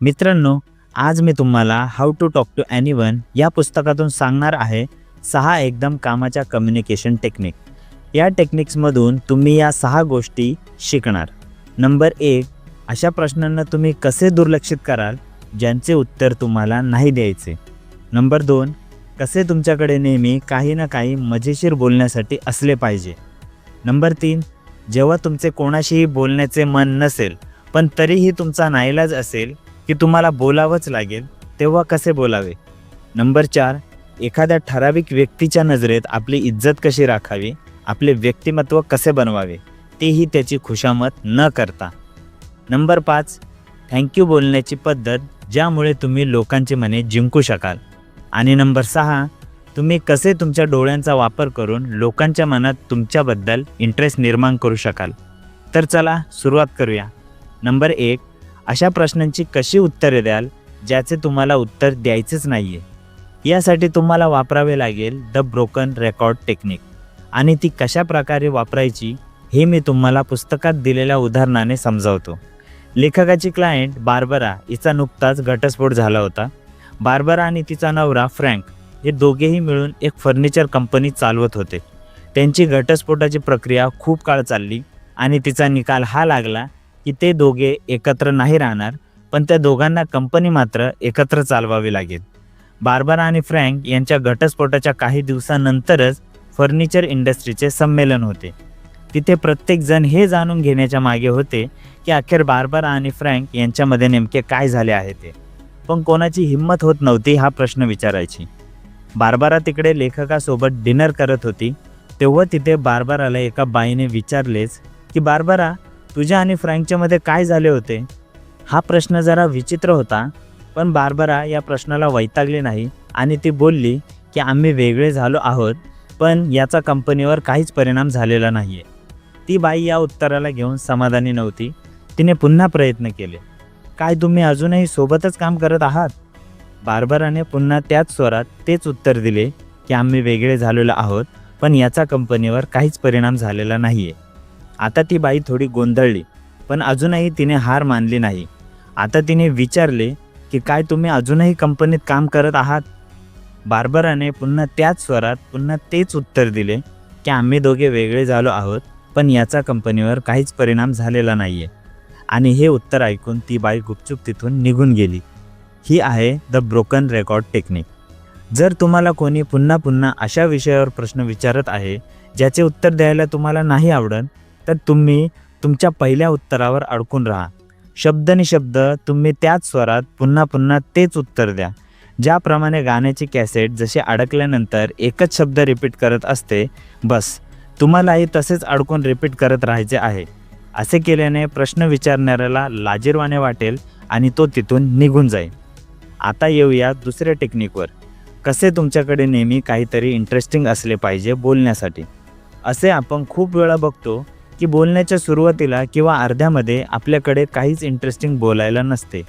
मित्रांनो आज मी तुम्हाला how to talk to anyone या पुस्तकातून सांगणार आहे सहा एकदम कामाच्या कम्युनिकेशन टेक्निक या टेक्निक्समधून तुम्ही या सहा गोष्टी शिकणार. नंबर एक अशा प्रश्नांना तुम्ही कसे दुर्लक्षित कराल ज्यांचे उत्तर तुम्हाला नाही द्यायचे? नंबर दोन कसे तुमच्याकडे नेहमी काही ना काही मजेशीर बोलण्यासाठी असले पाहिजे? नंबर तीन जेव्हा तुमचे कोणाशीही बोलण्याचे मन नसेल पण तरीही तुमचा नाईलाज असेल की तुम्हाला बोलावंच लागेल तेव्हा कसे बोलावे? नंबर चार एखाद्या ठराविक व्यक्तीच्या नजरेत आपली इज्जत कशी राखावी? आपले व्यक्तिमत्व कसे बनवावे? तेही त्याची खुशामत न करता. नंबर पाच थँक्यू बोलण्याची पद्धत ज्यामुळे तुम्ही लोकांची मने जिंकू शकाल. आणि नंबर सहा तुम्ही कसे तुमच्या डोळ्यांचा वापर करून लोकांच्या मनात तुमच्याबद्दल इंटरेस्ट निर्माण करू शकाल. तर चला सुरुवात करूया. नंबर एक अशा प्रश्नांची कशी उत्तरे द्याल ज्याचे तुम्हाला उत्तर द्यायचेच नाही आहे यासाठी तुम्हाला वापरावे लागेल द ब्रोकन रेकॉर्ड टेक्निक आणि ती कशा प्रकारे वापरायची हे मी तुम्हाला पुस्तकात दिलेल्या उदाहरणाने समजावतो. लेखकाची क्लायंट बार्बरा हिचा नुकताच घटस्फोट झाला होता. बार्बरा आणि तिचा नवरा फ्रँक हे दोघेही मिळून एक फर्निचर कंपनी चालवत होते. त्यांची घटस्फोटाची प्रक्रिया खूप काळ चालली आणि तिचा निकाल हा लागला की ते दोघे एकत्र नाही राहणार पण त्या दोघांना कंपनी मात्र एकत्र चालवावी लागेल. बार्बरा आणि फ्रँक यांच्या घटस्फोटाच्या काही दिवसानंतरच फर्निचर इंडस्ट्रीचे संमेलन होते. तिथे प्रत्येकजण हे जाणून घेण्याच्या मागे होते की अखेर बार्बरा आणि फ्रँक यांच्यामध्ये नेमके काय झाले आहे ते. पण कोणाची हिंमत होत नव्हती हा प्रश्न विचारायची. बार्बरा तिकडे लेखकासोबत डिनर करत होती. तेव्हा तिथे बार्बराला एका बाईने विचारलेच की बार्बरा तुझ्या आणि फ्रँकच्यामध्ये काय झाले होते? हा प्रश्न जरा विचित्र होता पण बार्बरा या प्रश्नाला वैतागली नाही आणि ती बोलली की आम्ही वेगळे झालो आहोत पण याचा कंपनीवर काहीच परिणाम झालेला नाही आहे ती बाई या उत्तराला घेऊन समाधानी नव्हती. तिने पुन्हा प्रयत्न केले. काय तुम्ही अजूनही सोबतच काम करत आहात? बार्बराने पुन्हा त्याच स्वरात तेच उत्तर दिले की आम्ही वेगळे झालेलो आहोत पण याचा कंपनीवर काहीच परिणाम झालेला नाही आहे आता ती बाई थोडी गोंधळली पण अजूनही तिने हार मानली नाही. आता तिने विचारले की काय तुम्ही अजूनही कंपनीत काम करत आहात? बार्बराने पुन्हा त्याच स्वरात पुन्हा तेच उत्तर दिले की आम्ही दोघे वेगळे झालो आहोत पण याचा कंपनीवर काहीच परिणाम झालेला नाही आहे आणि हे उत्तर ऐकून ती बाई गुपचूप तिथून निघून गेली. ही आहे द ब्रोकन रेकॉर्ड टेक्निक. जर तुम्हाला कोणी पुन्हा पुन्हा अशा विषयावर प्रश्न विचारत आहे ज्याचे उत्तर द्यायला तुम्हाला नाही आवडत तर तुम्ही तुमच्या पहिल्या उत्तरावर अडकून राहा. शब्दनी शब्द तुम्ही त्याच स्वरात पुन्हा पुन्हा तेच उत्तर द्या. ज्याप्रमाणे गाण्याची कॅसेट जशी अडकल्यानंतर एकच शब्द रिपीट करत असते बस. तुम्हालाही तसेच अडकून रिपीट करत राहायचे आहे. असे केल्याने प्रश्न विचारणाऱ्याला लाजीरवाने वाटेल आणि तो तिथून निघून जाईल. आता येऊया दुसऱ्या टेक्निकवर. कसे तुमच्याकडे नेहमी काहीतरी इंटरेस्टिंग असले पाहिजे बोलण्यासाठी? असे आपण खूप वेळा बघतो की बोलण्याच्या सुरुवातीला किंवा अर्ध्यामध्ये आपल्याकडे काहीच इंटरेस्टिंग बोलायला नसते.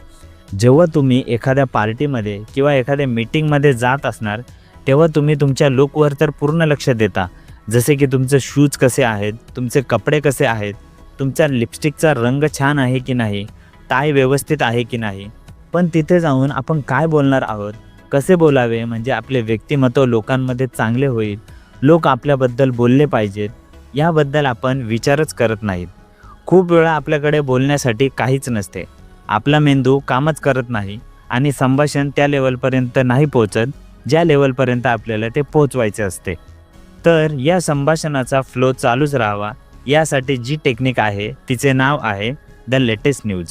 जेव्हा तुम्ही एखाद्या पार्टीमध्ये किंवा एखाद्या मीटिंगमध्ये जात असणार तेव्हा तुम्ही तुमच्या लुकवर तर पूर्ण लक्ष देता. जसे की तुमचे शूज कसे आहेत तुमचे कपडे कसे आहेत तुमच्या लिपस्टिकचा रंग छान आहे की नाही टाय व्यवस्थित आहे की नाही. पण तिथे जाऊन आपण काय बोलणार आहोत कसे बोलावे म्हणजे आपले व्यक्तिमत्व लोकांमध्ये चांगले होईल. लोक आपल्याबद्दल बोलले पाहिजेत. याबद्दल आपण विचारच करत नाहीत. खूप वेळा आपल्याकडे बोलण्यासाठी काहीच नसते. आपला मेंदू कामच करत नाही आणि संभाषण त्या लेवलपर्यंत नाही पोचत ज्या लेवलपर्यंत आपल्याला ते पोचवायचे असते. तर या संभाषणाचा फ्लो चालूच राहावा यासाठी जी टेक्निक आहे तिचे नाव आहे द लेटेस्ट न्यूज.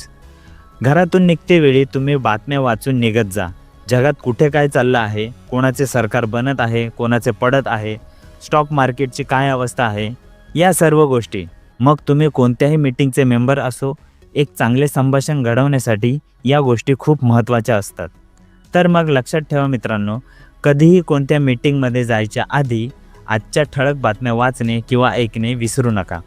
घरातून निघते वेळी तुम्ही बातम्या वाचून निघत जा. जगात कुठे काय चाललं आहे कोणाचे सरकार बनत आहे कोणाचे पडत आहे स्टॉक मार्केटची काय अवस्था आहे या सर्व गोष्टी. मग तुम्ही कोणत्याही मीटिंगचे मेंबर असो एक चांगले संभाषण घडवण्यासाठी या गोष्टी खूप महत्त्वाच्या असतात. तर मग लक्षात ठेवा मित्रांनो कधीही कोणत्या मीटिंगमध्ये जायच्या आधी आजच्या ठळक बातम्या वाचणे किंवा ऐकणे विसरू नका.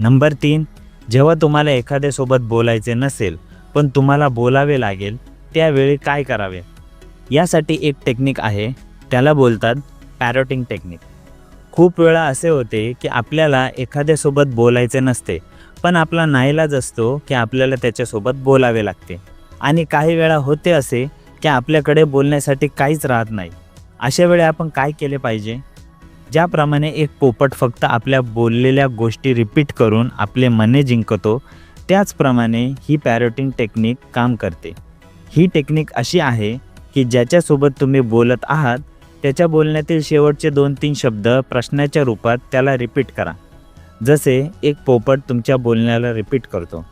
नंबर तीन जेव्हा तुम्हाला एखाद्यासोबत बोलायचे नसेल पण तुम्हाला बोलावे लागेल त्यावेळी काय करावे? यासाठी एक टेक्निक आहे त्याला बोलतात पॅरोटिंग टेक्निक खूप वेळा असे होते की आपल्याला एखाद्यासोबत बोलायचे नसते पण आपला नाईलाज असतो की आपल्याला त्याच्यासोबत बोलावे लागते. आणि काही वेळा होते असे की आपल्याकडे बोलण्यासाठी काहीच राहत नाही. अशा वेळी आपण काय केले पाहिजे? ज्याप्रमाणे एक पोपट फक्त आपल्या बोललेल्या गोष्टी रिपीट करून आपले मने जिंकतो त्याचप्रमाणे ही पॅरोटिंग टेक्निक काम करते. ही टेक्निक अशी आहे की ज्याच्यासोबत तुम्ही बोलत आहात त्याच्या बोलण्यातील शेवटचे दोन तीन शब्द प्रश्नाच्या रूपात त्याला रिपीट करा. जसे एक पोपट तुमच्या बोलण्याला रिपीट करतो.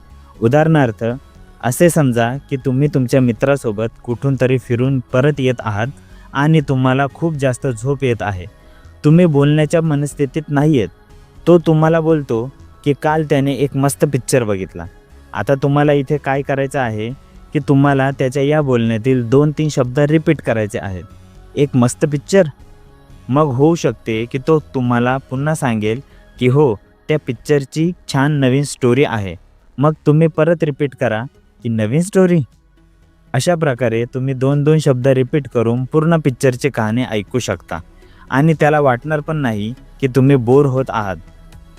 उदाहरणार्थ असे समजा की तुम्ही तुमच्या मित्रासोबत कुठून तरी फिरून परत येत आहात आणि तुम्हाला खूप जास्त झोप येत आहे. तुम्ही बोलण्याच्या मनस्थितीत नाही आहेत तो तुम्हाला बोलतो की काल त्याने एक मस्त पिक्चर बघितला. आता तुम्हाला इथे काय करायचं आहे की तुम्हाला त्याच्या या बोलण्यातील दोन तीन शब्द रिपीट करायचे आहेत. एक मस्त पिक्चर मग होऊ शकते की तो तुम्हाला पुन्हा सांगेल की हो त्या पिक्चरची छान नवीन स्टोरी आहे. मग तुम्ही परत रिपीट करा की नवीन स्टोरी अशा प्रकारे तुम्ही दोन दोन शब्द रिपीट करून पूर्ण पिक्चरची कहाणी ऐकू शकता. आणि त्याला वाटणार पण नाही की तुम्ही बोर होत आहात.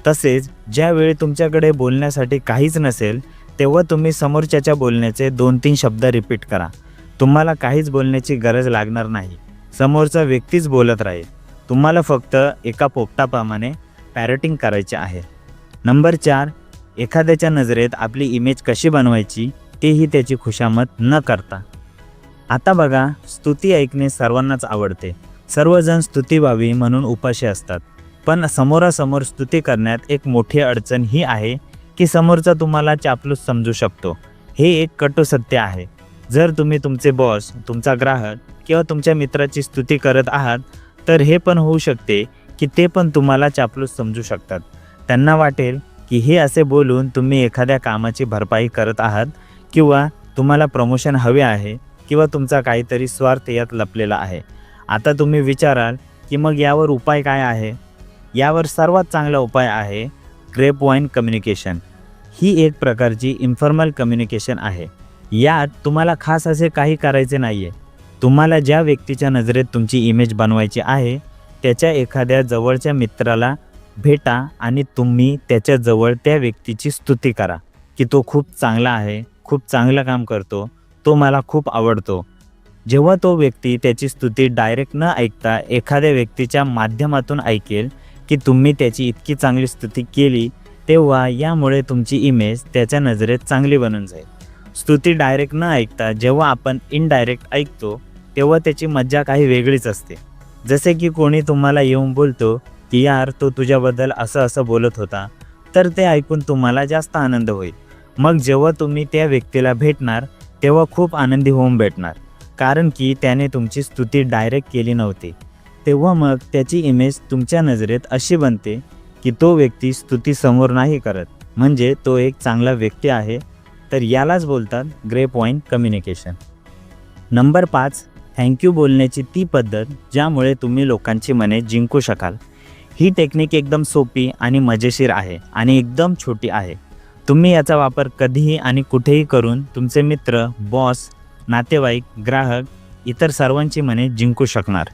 तसेच ज्यावेळी तुमच्याकडे बोलण्यासाठी काहीच नसेल तेव्हा तुम्ही समोरच्याच्या बोलण्याचे दोन तीन शब्द रिपीट करा. तुम्हाला काहीच बोलण्याची गरज लागणार नाही. समोरचा व्यक्तीच बोलत राहील. तुम्हाला फक्त एका पोपटाप्रमाणे पॅरेटिंग करायचे आहे. नंबर चार एखाद्याच्या नजरेत आपली इमेज कशी बनवायची तेही त्याची खुशामत न करता. आता बघा स्तुती ऐकणे सर्वांनाच आवडते. सर्वजण स्तुती व्हावी म्हणून उपाशी असतात. पण समोरासमोर स्तुती करण्यात एक मोठी अडचण ही आहे की समोरचा तुम्हाला चापलूस समजू शकतो. हे एक कटू सत्य आहे. जर तुम्ही तुमचे बॉस तुमचा ग्राहक किंवा तुमच्या मित्राची स्तुती करत आहात तर हे पण होऊ शकते की ते पण तुम्हाला चापलूस समजू शकतात. त्यांना वाटेल की हे असे बोलून तुम्ही एखाद्या कामाची भरपाई करत आहात किंवा तुम्हाला प्रमोशन हवे आहे किंवा तुमचा काहीतरी स्वार्थ यात लपलेला आहे. आता तुम्ही विचाराल की मग यावर उपाय काय आहे? यावर सर्वात चांगला उपाय आहे ग्रेप वाईन कम्युनिकेशन. ही एक प्रकारची इन्फॉर्मल कम्युनिकेशन आहे. यात तुम्हाला खास असे काही करायचे नाही आहे तुम्हाला ज्या व्यक्तीच्या नजरेत तुमची इमेज बनवायची आहे त्याच्या एखाद्या जवळच्या मित्राला भेटा आणि तुम्ही त्याच्याजवळ त्या व्यक्तीची स्तुती करा की तो खूप चांगला आहे खूप चांगलं काम करतो तो मला खूप आवडतो. जेव्हा तो व्यक्ती त्याची स्तुती डायरेक्ट न ऐकता एखाद्या व्यक्तीच्या माध्यमातून ऐकेल की तुम्ही त्याची इतकी चांगली स्तुती केली तेव्हा यामुळे तुमची इमेज त्याच्या नजरेत चांगली बनून जाईल. स्तुती डायरेक्ट न ऐकता जेव्हा आपण इनडायरेक्ट ऐकतो तेव्हा त्याची मज्जा काही वेगळीच असते. जसे की कोणी तुम्हाला येऊन बोलतो की यार तो तुझ्याबद्दल असं असं बोलत होता तर ते ऐकून तुम्हाला जास्त आनंद होईल. मग जेव्हा तुम्ही त्या व्यक्तीला भेटणार तेव्हा खूप आनंदी होऊन भेटणार कारण की त्याने तुमची स्तुती डायरेक्ट केली नव्हती. तेव्हा मग त्याची इमेज तुमच्या नजरेत अशी बनते की तो व्यक्ती स्तुती समोर नाही करत. म्हणजे तो एक चांगला व्यक्ती आहे. तर यालाच बोलतात ग्रे पॉईंट कम्युनिकेशन. नंबर पाच थँक्यू बोलण्याची ती पद्धत ज्यामुळे तुम्ही लोकांची मने जिंकू शकाल. ही टेक्निक एकदम सोपी आणि मजेशीर आहे आणि एकदम छोटी आहे. तुम्ही याचा वापर कधीही आणि कुठेही करून तुमचे मित्र बॉस नातेवाईक ग्राहक इतर सर्वांची मने जिंकू शकणार.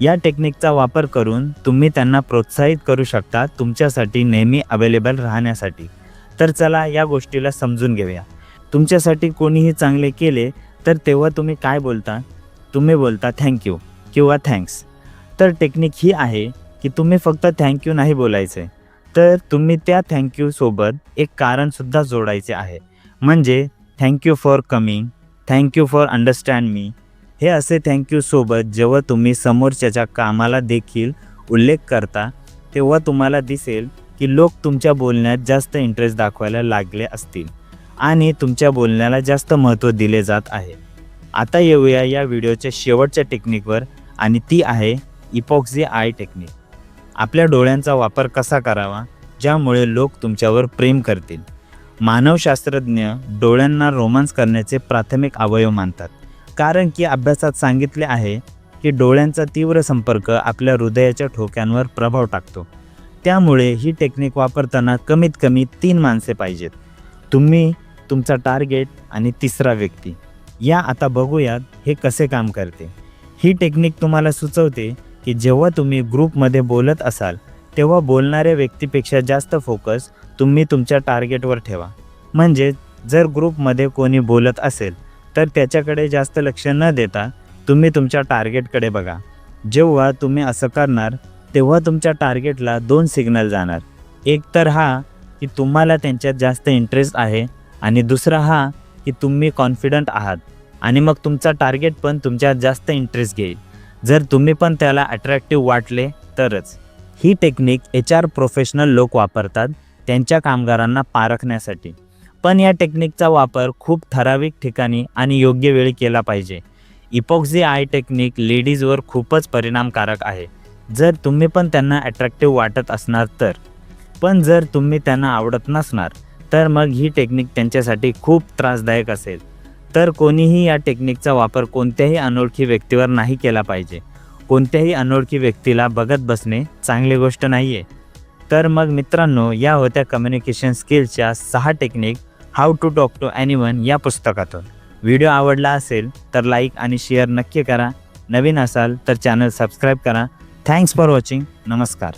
या टेक्निकचा वापर करून तुम्ही त्यांना प्रोत्साहित करू शकता तुमच्यासाठी नेहमी अवेलेबल राहण्यासाठी. तर चला या गोष्टीला समजून घेऊया. तुमच्यासाठी कोणीही चांगले केले तर तेव्हा तुम्ही काय बोलता? तुम्ही बोलता थँक्यू किंवा थँक्स तर टेक्निक ही आहे की तुम्ही फक्त थँक्यू नाही बोलायचे. तर तुम्ही त्या थँक्यूसोबत एक कारणसुद्धा जोडायचे आहे. म्हणजे thank you for coming thank you for understand मी हे असे थँक्यूसोबत जेव्हा तुम्ही समोरच्याच्या कामाला देखील उल्लेख करता तेव्हा तुम्हाला दिसेल की लोक तुमच्या बोलण्यात जास्त इंटरेस्ट दाखवायला लागले असतील आणि तुमच्या बोलण्याला जास्त महत्त्व दिले जात आहे. आता येऊया या व्हिडिओच्या शेवटच्या टेक्निकवर आणि ती आहे इपॉक्झी आय टेक्निक आपल्या डोळ्यांचा वापर कसा करावा ज्यामुळे लोक तुमच्यावर प्रेम करतील? मानवशास्त्रज्ञ डोळ्यांना रोमांस करण्याचे प्राथमिक अवयव मानतात. कारण की अभ्यासात सांगितले आहे की डोळ्यांचा तीव्र संपर्क आपल्या हृदयाच्या ठोक्यांवर प्रभाव टाकतो. त्यामुळे ही टेक्निक वापरताना कमीत कमी तीन माणसे पाहिजेत. तुम्ही तुमचा टार्गेट आणि तिसरा व्यक्ती. या आता बघूयात हे कसे काम करते. ही टेक्निक तुम्हाला सुचवते की जेव्हा तुम्ही ग्रुपमध्ये बोलत असाल तेव्हा बोलणाऱ्या व्यक्तीपेक्षा जास्त फोकस तुम्ही तुमच्या टार्गेटवर ठेवा. म्हणजे जर ग्रुपमध्ये कोणी बोलत असेल तर त्याच्याकडे जास्त लक्ष न देता तुम्ही तुमच्या टार्गेटकडे बघा. जेव्हा तुम्ही असं करणार तेव्हा तुमच्या टार्गेटला दोन सिग्नल जाणार. एक तर हा की तुम्हाला त्यांच्यात जास्त इंटरेस्ट आहे आणि दुसरा हा की तुम्ही कॉन्फिडंट आहात. आणि मग तुमचा टार्गेट पण तुमच्यात जास्त इंटरेस्ट घेईल. जर तुम्ही पण त्याला अट्रॅक्टिव्ह वाटले तरच. ही टेक्निक एच आर प्रोफेशनल लोक वापरतात त्यांच्या कामगारांना पारखण्यासाठी. पण या टेक्निकचा वापर खूप ठराविक ठिकाणी आणि योग्य वेळी केला पाहिजे. इपॉक्झी आय टेक्निक लेडीजवर खूपच परिणामकारक आहे. जर तुम्ही पण त्यांना अट्रॅक्टिव्ह वाटत असणार तर. पण जर तुम्ही त्यांना आवडत नसणार तर मग ही टेक्निक त्यांच्यासाठी खूप त्रासदायक असेल. तर कोणीही या टेक्निकचा वापर कोणत्याही अनोळखी व्यक्तीवर नाही केला पाहिजे. कोणत्याही अनोळखी व्यक्तीला बघत बसणे चांगली गोष्ट नाही आहे तर मग मित्रांनो या होत्या कम्युनिकेशन स्किल्सच्या सहा technique how to talk to anyone या पुस्तकातून. व्हिडिओ आवडला असेल तर लाईक आणि शेअर नक्की करा. नवीन असाल तर चॅनल सबस्क्राईब करा. थँक्स फॉर वॉचिंग नमस्कार.